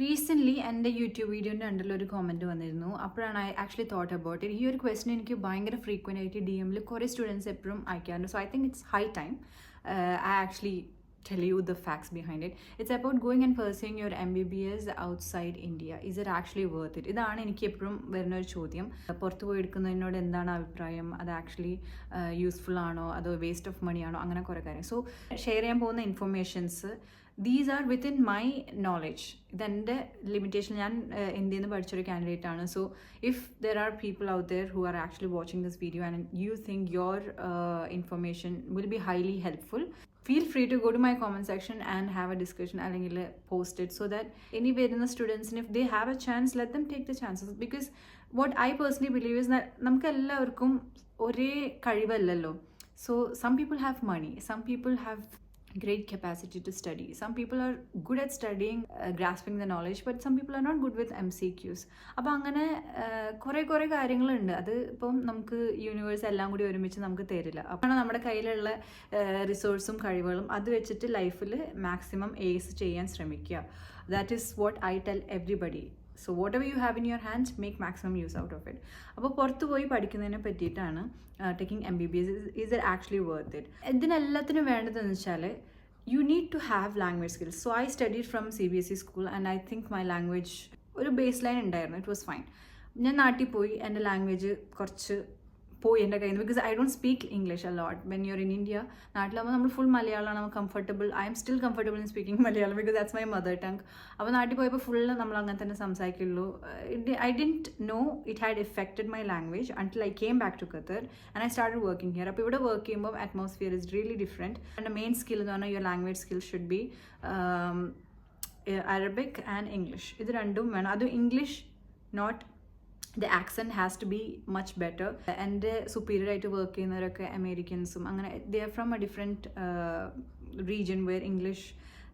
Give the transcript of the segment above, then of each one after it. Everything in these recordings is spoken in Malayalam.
റീസെന്റ്ലി എന്റെ യൂട്യൂബ് വീഡിയോന്റെ അണ്ടറിൽ ഒരു കോമന്റ് വന്നിരുന്നു. അപ്പോഴാണ് ഐ ആക്ച്വലി തോട്ട് അബൌട്ട് ഈ ഒരു ക്വസ്റ്റൻ എനിക്ക് ഭയങ്കര ഫ്രീക്വന്റ് ആയിട്ട് ഡി എമ്മിൽ കുറേ സ്റ്റുഡൻസ് എപ്പോഴും അയക്കാറുണ്ട്. So I think it's high time I actually tell you the facts behind it. It's about going and pursuing your MBBS outside India. Is it actually worth it? ഇതാണ് എനിക്ക് എപ്പോഴും വരുന്ന ഒരു ചോദ്യം. പുറത്ത് പോയി എടുക്കുന്നതിനോട് എന്താണ് അഭിപ്രായം? അത് ആക്ച്വലി യൂസ്ഫുൾ ആണോ? അതോ വേസ്റ്റ് ഓഫ് മണി ആണോ? അങ്ങനെ കുറേ കാര്യം സോ ഷെയർ ചെയ്യാൻ പോകുന്ന informations these are within my knowledge ഇതെന്റെ ലിമിറ്റേഷൻ ഞാൻ uh, ഇന്ത്യയിൽ നിന്ന് പഠിച്ചൊരു കാൻഡിഡേറ്റ് ആണ്. So if there are people out there who are actually watching this video and you think your information will be highly helpful feel free to go to my comment section and have a discussion അല്ലെങ്കിൽ പോസ്റ്റഡ് സോ ദാറ്റ് ഇനി വരുന്ന സ്റ്റുഡൻസിന് if they have a chance let them take the chances because what I personally believe is നമുക്ക് എല്ലാവർക്കും ഒരേ കഴിവല്ലല്ലോ. So some people have money some people have great capacity to study. Some people are good at studying, uh, grasping the knowledge, but some people are not good with MCQs. അപ്പോൾ അങ്ങനെ കുറേ കുറേ കാര്യങ്ങളുണ്ട് അത് ഇപ്പം നമുക്ക് യൂണിവേഴ്സ് എല്ലാം കൂടി ഒരുമിച്ച് നമുക്ക് തരില്ല അപ്പോൾ നമ്മുടെ കയ്യിലുള്ള റിസോഴ്സും കഴിവുകളും അത് വെച്ചിട്ട് ലൈഫിൽ മാക്സിമം ഏസ് ചെയ്യാൻ ശ്രമിക്കുക that is what I tell everybody so whatever you have in your hands make maximum use out of it അപ്പോൾ പുറത്ത് പോയി പഠിക്കുന്നതിനെ പറ്റിയിട്ടാണ് taking M B B S is it actually worth it ഇതിനെല്ലാത്തിനും വേണ്ടതെന്ന് വെച്ചാൽ you need to have language skills so I studied from C B S E school and I think my language ഒരു ബേസ് ലൈൻ ഉണ്ടായിരുന്നു. ഇറ്റ് വാസ് ഫൈൻ ഞാൻ നാട്ടിൽ പോയി എന്റെ ലാംഗ്വേജ് കുറച്ച് പോയി എന്റെ കയ്യിൽ നിന്ന്. Because I don't speak English a lot when you're in India നാട്ടിലാകുമ്പോൾ നമ്മൾ ഫുൾ മലയാളമാണ് നമ്മൾ comfortable I'm still comfortable in speaking Malayalam because that's my mother tongue അപ്പോൾ നാട്ടിൽ പോയപ്പോൾ ഫുൾ നമ്മൾ അങ്ങനെ തന്നെ സംസാരിക്കുള്ളൂ. I didn't know it had affected my language until I came back to Qatar and I start working here അപ്പോൾ ഇവിടെ വർക്ക് ചെയ്യുമ്പോൾ അറ്റ്മോസ്ഫിയർ ഇസ് റിയലി ഡിഫറെന്റ് എന്റെ മെയിൻ സ്കിൽ എന്ന് പറഞ്ഞാൽ your language skill should be Arabic and English ഇത് രണ്ടും വേണം. അതും English not the accent has to be much better എന്റെ സുപ്പീരിയർ ആയിട്ട് വർക്ക് ചെയ്യുന്നവരൊക്കെ അമേരിക്കൻസും അങ്ങനെ they are from a different region where English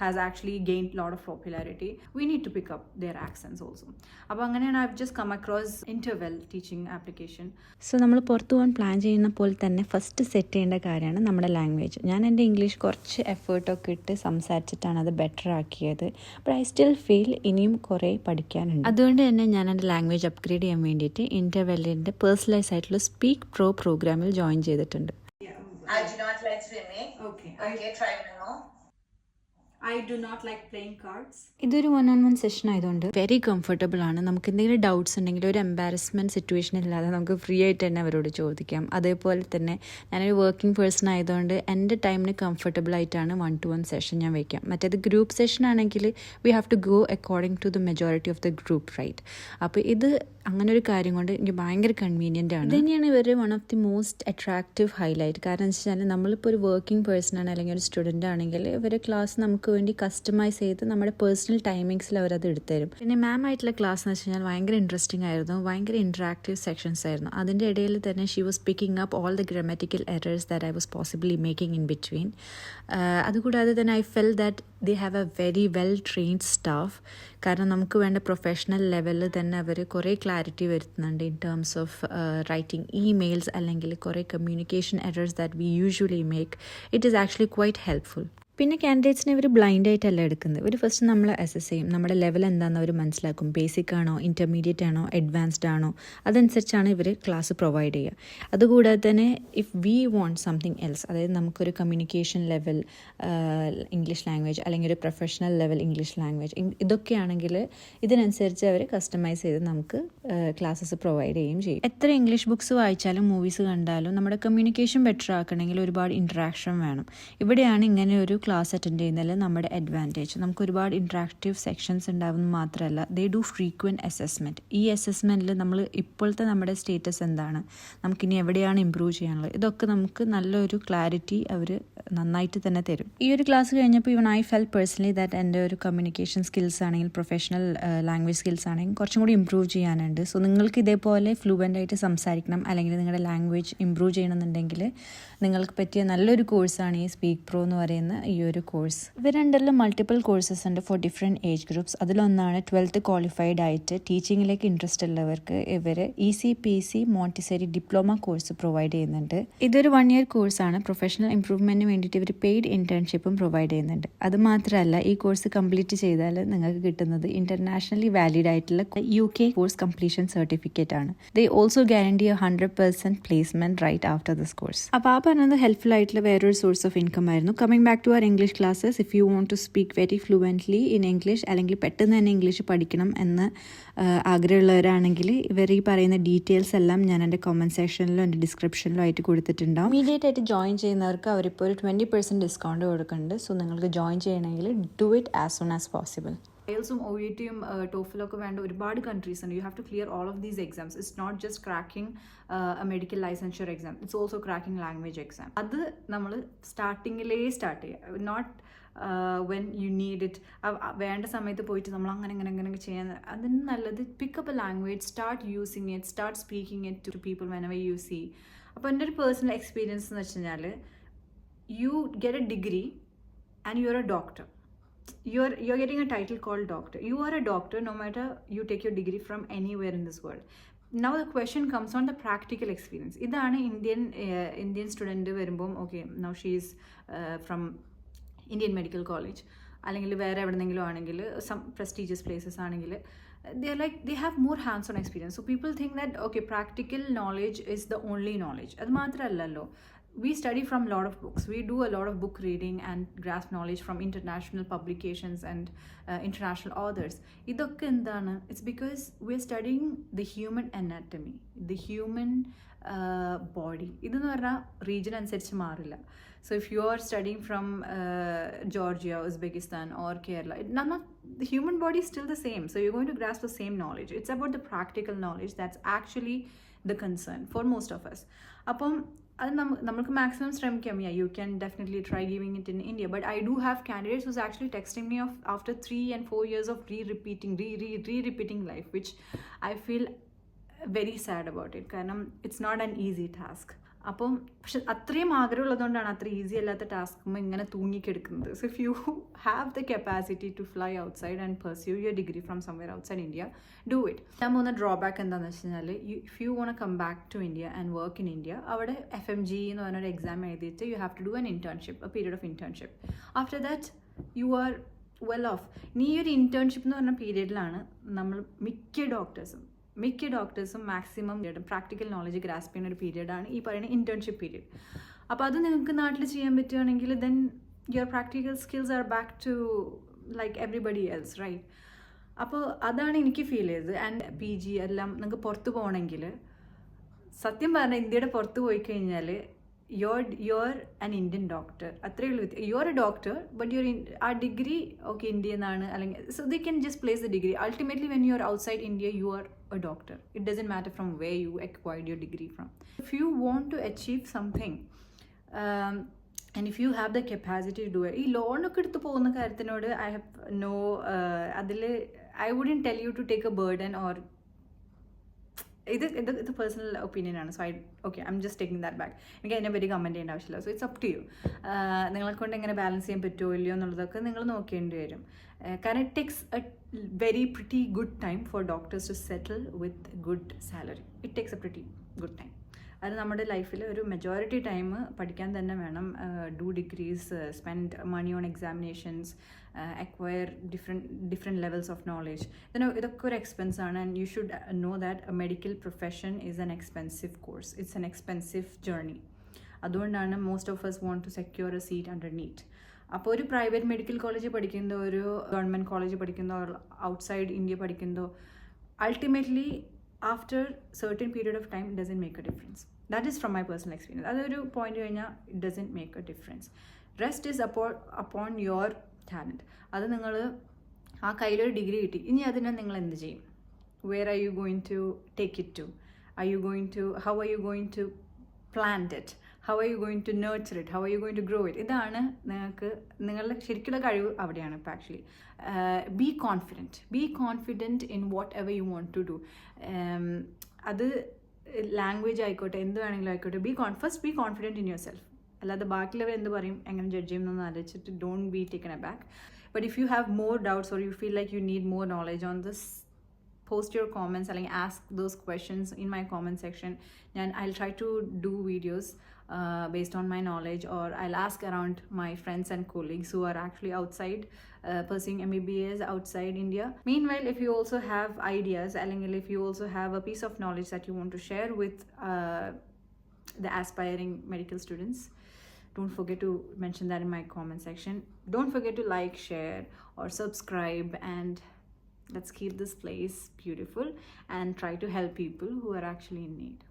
has actually gain load of popularity we need to pick up their accents also അപ്പോൾ അങ്ങനെയാണ് I just come across Interval teaching application so നമ്മൾ പുറത്തു പോകാൻ പ്ലാൻ ചെയ്യുന്ന പോലെ തന്നെ ഫസ്റ്റ് സെറ്റ് ചെയ്യേണ്ട കാര്യമാണ് നമ്മുടെ ലാംഗ്വേജ് ഞാൻ എന്റെ ഇംഗ്ലീഷ് കുറച്ച് എഫേർട്ടൊക്കെ ഇട്ട് സംസാരിച്ചിട്ടാണ് അത് ബെറ്റർ ആക്കിയത്. ബട്ട് ഐ സ്റ്റിൽ ഫീൽ ഇനിയും കുറേ പഠിക്കാനുണ്ട്. അതുകൊണ്ട് തന്നെ ഞാൻ എന്റെ ലാംഗ്വേജ് അപ്ഗ്രേഡ് ചെയ്യാൻ വേണ്ടിയിട്ട് ഇന്റർവെല്ലിന്റെ പേഴ്സണലൈസ് ആയിട്ടുള്ള സ്പീക്ക് പ്രോ പ്രോഗ്രാമിൽ ജോയിൻ ചെയ്തിട്ടുണ്ട്. I do not like swimming. Okay. Okay, try now. I do not like playing cards. ഇതൊരു വൺ ഓൺ വൺ സെഷൻ ആയതുകൊണ്ട് വെരി കംഫർട്ടബിൾ ആണ്. നമുക്ക് എന്തെങ്കിലും ഡൗട്ട്സ് ഉണ്ടെങ്കിൽ ഒരു എംബാരസ്മെന്റ് സിറ്റുവേഷൻ ഇല്ലാതെ നമുക്ക് ഫ്രീ ആയിട്ട് തന്നെ അവരോട് ചോദിക്കാം. അതേപോലെ തന്നെ ഞാനൊരു വർക്കിംഗ് പേഴ്സൺ ആയതുകൊണ്ട് എന്റെ ടൈമിന് കംഫർട്ടബിൾ ആയിട്ടാണ് വൺ ടു വൺ സെഷൻ ഞാൻ വയ്ക്കാം മറ്റേത് ഗ്രൂപ്പ് സെഷൻ ആണെങ്കിൽ we have to go according to the majority of the group right അപ്പോൾ ഇത് അങ്ങനെ ഒരു കാര്യം കൊണ്ട് എനിക്ക് ഭയങ്കര കൺവീനിയന്റ് ആണ്. തന്നെയാണ് ഇവർ one of the most attractive highlight കാരണം എന്ന് വെച്ചാൽ നമ്മളിപ്പോൾ ഒരു വർക്കിംഗ് പേഴ്സൺ ആണ് അല്ലെങ്കിൽ ഒരു സ്റ്റുഡന്റ് ആണെങ്കിൽ ഇവരെ ക്ലാസ് നമുക്ക് വേണ്ടി കസ്റ്റമൈസ് ചെയ്ത് നമ്മുടെ പേഴ്സണൽ ടൈമിങ്സിൽ അവരത് എടുത്തുതരും. പിന്നെ മാം ആയിട്ടുള്ള ക്ലാസ് എന്ന് വെച്ച് കഴിഞ്ഞാൽ ഭയങ്കര ഇൻട്രസ്റ്റിംഗ് ആയിരുന്നു. ഭയങ്കര ഇൻട്രാക്റ്റീവ് സെക്ഷൻസ് ആയിരുന്നു. അതിന്റെ ഇടയിൽ തന്നെ she was picking up all the grammatical errors that I was possibly making in between അതുകൂടാതെ തന്നെ I felt that they have a very well trained staff കാരണം നമുക്ക് വേണ്ട പ്രൊഫഷണൽ ലെവലിൽ തന്നെ അവർ കുറേ ക്ലാരിറ്റി വരുത്തുന്നുണ്ട് in terms of writing emails അല്ലെങ്കിൽ കുറേ communication errors that we usually make it is actually quite helpful പിന്നെ കാൻഡിഡേറ്റ്സിനെ ഇവർ ബ്ലൈൻഡ് ആയിട്ടല്ല എടുക്കുന്നത്. ഇവർ ഫസ്റ്റ് നമ്മൾ അസസ് ചെയ്യും. നമ്മുടെ ലെവൽ എന്താണെന്ന് അവർ മനസ്സിലാക്കും. ബേസിക് ആണോ ഇന്റർമീഡിയറ്റ് ആണോ അഡ്വാൻസ്ഡ് ആണോ? അതനുസരിച്ചാണ് ഇവർ ക്ലാസ് പ്രൊവൈഡ് ചെയ്യുക. അതുകൂടാതെ തന്നെ if we want something else അതായത് നമുക്കൊരു കമ്മ്യൂണിക്കേഷൻ ലെവൽ ഇംഗ്ലീഷ് ലാംഗ്വേജ് അല്ലെങ്കിൽ ഒരു പ്രൊഫഷണൽ ലെവൽ ഇംഗ്ലീഷ് ലാംഗ്വേജ് ഇതൊക്കെയാണെങ്കിൽ ഇതിനനുസരിച്ച് അവർ കസ്റ്റമൈസ് ചെയ്ത് നമുക്ക് ക്ലാസ്സസ് പ്രൊവൈഡ് ചെയ്യുകയും ചെയ്യും. എത്ര ഇംഗ്ലീഷ് ബുക്സ് വായിച്ചാലും മൂവീസ് കണ്ടാലും നമ്മുടെ കമ്മ്യൂണിക്കേഷൻ ബെറ്റർ ആക്കണമെങ്കിൽ ഒരുപാട് ഇൻട്രാക്ഷൻ വേണം. ഇവിടെയാണ് ഇങ്ങനെ ഒരു ക്ലാസ് അറ്റൻഡ് ചെയ്യുന്നതിൽ നമ്മുടെ അഡ്വാന്റേജ് നമുക്ക് ഒരുപാട് ഇൻട്രാക്റ്റീവ് സെക്ഷൻസ് ഉണ്ടാവുന്നത് മാത്രമല്ല ദേ ഡു ഫ്രീക്വന്റ് അസസ്മെന്റ് ഈ അസസ്മെന്റിൽ നമ്മൾ ഇപ്പോഴത്തെ നമ്മുടെ സ്റ്റേറ്റസ് എന്താണ്? നമുക്കിനി എവിടെയാണ് ഇമ്പ്രൂവ് ചെയ്യാനുള്ളത്? ഇതൊക്കെ നമുക്ക് നല്ലൊരു ക്ലാരിറ്റി അവർ നന്നായിട്ട് തന്നെ തരും. ഈ ഒരു ക്ലാസ് കഴിഞ്ഞപ്പോൾ even I felt personally that എന്റെ ഒരു കമ്മ്യൂണിക്കേഷൻ സ്കിൽസ് ആണെങ്കിൽ പ്രൊഫഷണൽ ലാംഗ്വേജ് സ്കിൽസ് ആണെങ്കിൽ കുറച്ചും കൂടി ഇമ്പ്രൂവ് ചെയ്യാനുണ്ട്. സോ നിങ്ങൾക്ക് ഇതേപോലെ ഫ്ലുവന്റ് ആയിട്ട് സംസാരിക്കണം അല്ലെങ്കിൽ നിങ്ങളുടെ ലാംഗ്വേജ് ഇമ്പ്രൂവ് ചെയ്യണമെന്നുണ്ടെങ്കിൽ നിങ്ങൾക്ക് പറ്റിയ നല്ലൊരു കോഴ്സാണ് ഈ സ്പീക്ക് പ്രോ എന്ന് പറയുന്ന ഈ ഒരു കോഴ്സ് ഇവ രണ്ടെല്ലാം മൾട്ടിപ്പിൾ കോഴ്സസ് ഉണ്ട് ഫോർ ഡിഫറെന്റ് ഏജ് ഗ്രൂപ്പ്സ് അതിലൊന്നാണ് ട്വൽത്ത് ക്വാളിഫൈഡ് ആയിട്ട് ടീച്ചിങ്ങിലേക്ക് ഇൻട്രസ്റ്റ് ഉള്ളവർക്ക് ഇവർ E C P C Montessori diploma course provide ചെയ്യുന്നുണ്ട്. ഇതൊരു വൺ ഇയർ കോഴ്സാണ് പ്രൊഫഷണൽ ഇംപ്രൂവ്മെന്റിന് വേണ്ടിയിട്ട് ഇവർ പെയ്ഡ് ഇന്റേൺഷിപ്പും പ്രൊവൈഡ് ചെയ്യുന്നുണ്ട്. അത് മാത്രമല്ല ഈ കോഴ്സ് കംപ്ലീറ്റ് ചെയ്താൽ നിങ്ങൾക്ക് കിട്ടുന്നത് ഇന്റർനാഷണലി വാലിഡ് ആയിട്ടുള്ള U K course completion certificate ആണ്. They also guarantee hundred percent placement right after this course അപ്പോൾ ആ പറഞ്ഞത് ഹെൽപ്ഫുൾ ആയിട്ടുള്ള വേറൊരു സോഴ്സ് ഓഫ് ഇൻകം ആയിരുന്നു. Coming back to our English classes if you want to speak very fluently in English അല്ലെങ്കിൽ പെട്ടെന്ന് തന്നെ ഇംഗ്ലീഷ് പഠിക്കണം എന്ന് ആഗ്രഹമുള്ളവരാണെങ്കിൽ ഇവർ ഈ പറയുന്ന ഡീറ്റെയിൽസ് എല്ലാം ഞാൻ എന്റെ കമന്റ് സെക്ഷനിലും എന്റെ ഡിസ്ക്രിപ്ഷനിലും ആയിട്ട് കൊടുത്തിട്ടുണ്ടാവും. ഇമീഡിയറ്റ് ആയിട്ട് ജോയിൻ ചെയ്യുന്നവർക്ക് അവരിപ്പോൾ ഒരു ട്വന്റി പെർസെന്റ് ഡിസ്കൗണ്ട് കൊടുക്കുന്നുണ്ട്. സോ നിങ്ങൾക്ക് ജോയിൻ ചെയ്യണമെങ്കിൽ do it as soon as possible ഐൽസും O E ടിയും ടോഫിലൊക്കെ വേണ്ട ഒരുപാട് കൺട്രീസ് ഉണ്ട്. You have to clear all of these exams it's not just cracking medical licensure exam it's also cracking language exam അത് നമ്മൾ സ്റ്റാർട്ടിങ്ങിലേ സ്റ്റാർട്ട് ചെയ്യുക. Not when you need it വേണ്ട സമയത്ത് പോയിട്ട് നമ്മൾ അങ്ങനെ അങ്ങനെ അങ്ങനെ ചെയ്യാൻ അതിന് നല്ലത്. Pick up a language start using it start speaking it to people whenever you see അപ്പോൾ എന്റെ ഒരു പേഴ്സണൽ എക്സ്പീരിയൻസ് എന്ന് വെച്ച് കഴിഞ്ഞാൽ you get a degree and you are a doctor you're you're getting a title called doctor you are a doctor no matter you take your degree from anywhere in this world now the question comes on the practical experience ഇതാണ് ഇന്ത്യൻ ഇന്ത്യൻ സ്റ്റുഡന്റ് വരുമ്പം okay now she's from Indian medical college അല്ലെങ്കിൽ വേറെ എവിടെന്നെങ്കിലും ആണെങ്കിൽ സം പ്രസ്റ്റീജിയസ് പ്ലേസസ് ആണെങ്കിൽ they are like they have more hands-on experience so people think that okay practical knowledge is the only knowledge അത് മാത്രമല്ലല്ലോ we study from a lot of books we do a lot of book reading and grasp knowledge from international publications and uh, international authors ഇതൊക്കെ എന്താണ് it's because we are studying the human anatomy the human body ഇതെന്ന് പറഞ്ഞാൽ റീജിയൻ അനുസരിച്ച് മാറില്ല so if you are studying from Georgia Uzbekistan or Kerala none of the human body is still the same so you're going to grasp the same knowledge it's about the practical knowledge that's actually the concern for most of us അപ്പം അത് നമ്മ നമുക്ക് മാക്സിമം ശ്രമിക്കാം. Yeah you can definitely try giving it in India but I do have candidates who's actually texting me of after three and four years of re repeating re re re repeating life which I feel very sad about it കാരണം it's not an easy task അപ്പം പക്ഷെ അത്രയും ആഗ്രഹമുള്ളതുകൊണ്ടാണ് അത്ര ഈസി അല്ലാത്ത ടാസ്കുമ്പോൾ ഇങ്ങനെ തൂങ്ങിക്കെടുക്കുന്നത്. So if you have the capacity to fly outside and pursue your degree from somewhere outside India do it ഞാൻ പോകുന്ന ഡ്രോബാക്ക് എന്താണെന്ന് വെച്ച് കഴിഞ്ഞാൽ if you want come back to India and work in India അവിടെ എഫ് എം ജി എന്ന് പറഞ്ഞൊരു എക്സാം എഴുതിയിട്ട് you have to do an internship a period of internship after that you are well off നീ ഒരു ഇന്റേൺഷിപ്പ് എന്ന് പറഞ്ഞ പീരീഡിലാണ് നമ്മൾ മിക്ക ഡോക്ടേഴ്സും മിക്ക ഡോക്ടേഴ്സും മാക്സിമം പ്രാക്ടിക്കൽ നോളജ് ഗ്രാസ്പ് ചെയ്യുന്ന ഒരു പീരീഡാണ് ഈ പറയുന്ന ഇന്റേൺഷിപ്പ് പീരീഡ് അപ്പോൾ അത് നിങ്ങൾക്ക് നാട്ടിൽ ചെയ്യാൻ പറ്റുകയാണെങ്കിൽ then your practical skills are back to like everybody else right അപ്പോൾ അതാണ് എനിക്ക് ഫീൽ ചെയ്തത്. ആൻഡ് പി ജി എല്ലാം നിങ്ങൾക്ക് പുറത്ത് പോകണമെങ്കിൽ സത്യം പറഞ്ഞാൽ ഇന്ത്യയുടെ പുറത്ത് പോയി കഴിഞ്ഞാൽ your your an Indian doctor അത്രയേ ഉള്ളൂ your a doctor but your ആ ഡിഗ്രി ഓക്കെ ഇന്ത്യ എന്നാണ് അല്ലെങ്കിൽ so they can just place the degree ultimately when you are outside India you are a doctor it doesn't matter from way you acquired your degree from if you want to achieve something and if you have the capacity to do ഈ ലോണൊക്കെ എടുത്ത് പോകുന്ന കാര്യത്തിനോട് ഐ ഹാവ് നോ അതിൽ I wouldn't tell you to take a burden or ഇത് ഇത് ഇത് പേഴ്സണൽ ഒപ്പീനിയൻ ആണ്. So I okay I'm just taking that back എനിക്ക് അതിനെ പറ്റി കമന്റ് ചെയ്യേണ്ട ആവശ്യമില്ല. So it's up to you നിങ്ങളെ കൊണ്ട് എങ്ങനെ ബാലൻസ് ചെയ്യാൻ പറ്റുമോ ഇല്ലയോ എന്നുള്ളതൊക്കെ നിങ്ങൾ നോക്കേണ്ടി വരും. കാരണം it takes a very pretty good time for doctors to settle with good salary it takes a pretty good time അത് നമ്മുടെ ലൈഫിൽ ഒരു മെജോറിറ്റി ടൈം പഠിക്കാൻ തന്നെ വേണം. Do degrees spend money on examinations acquire different different levels of knowledge ഇതിന് ഇതൊക്കെ ഒരു എക്സ്പെൻസ് ആണ്. And you should know that medical profession is an expensive course it's an expensive journey അതുകൊണ്ടാണ് most of us want to secure a seat under NEET അപ്പോൾ ഒരു പ്രൈവറ്റ് മെഡിക്കൽ കോളേജ് പഠിക്കുന്നതോ ഒരു ഗവൺമെന്റ് കോളേജ് പഠിക്കുന്നതോ outside India പഠിക്കുന്നതോ ultimately after certain period of time doesn't make a difference that is from my personal experience അതൊരു പോയിന്റ് കഴിഞ്ഞാൽ it doesn't make a difference rest is അപ്പോൾ അപ്പോൺ യുവർ ടാലന്റ് അത് നിങ്ങൾ ആ കയ്യിലൊരു ഡിഗ്രി കിട്ടി. ഇനി അതിനെ നിങ്ങൾ എന്ത് ചെയ്യും? Where are you going to take it to are you going to how are you going to plant it? How are you going to nurture it? How are you going to grow it? ഇതാണ് നിങ്ങൾക്ക് നിങ്ങളുടെ ശരിക്കുള്ള കഴിവ് അവിടെയാണ് ഇപ്പോൾ actually be confident be confident in whatever you want to do അത് ലാംഗ്വേജ് ആയിക്കോട്ടെ എന്ത് വേണമെങ്കിലും ആയിക്കോട്ടെ. Be con first be confident in yourself അല്ലാതെ ബാക്കിയുള്ളവർ എന്ത് പറയും എങ്ങനെ ജഡ്ജ് ചെയ്യുമെന്നൊന്നും ആലോചിച്ചിട്ട് don't be taken aback but if you have more doubts or you feel like you need more knowledge on this post your comments അല്ലെങ്കിൽ questions in my comment section and I'll try to do videos uh, based on my knowledge or I'll ask around my friends and colleagues who are actually outside uh, pursuing MBBS outside India. Meanwhile, if you also have ideas അല്ലെങ്കിൽ if you also have a piece of knowledge that you want to share with uh, the aspiring medical students, don't forget to mention that in my comment section. Don't forget to like, share, or subscribe, and let's keep this place beautiful and try to help people who are actually in need.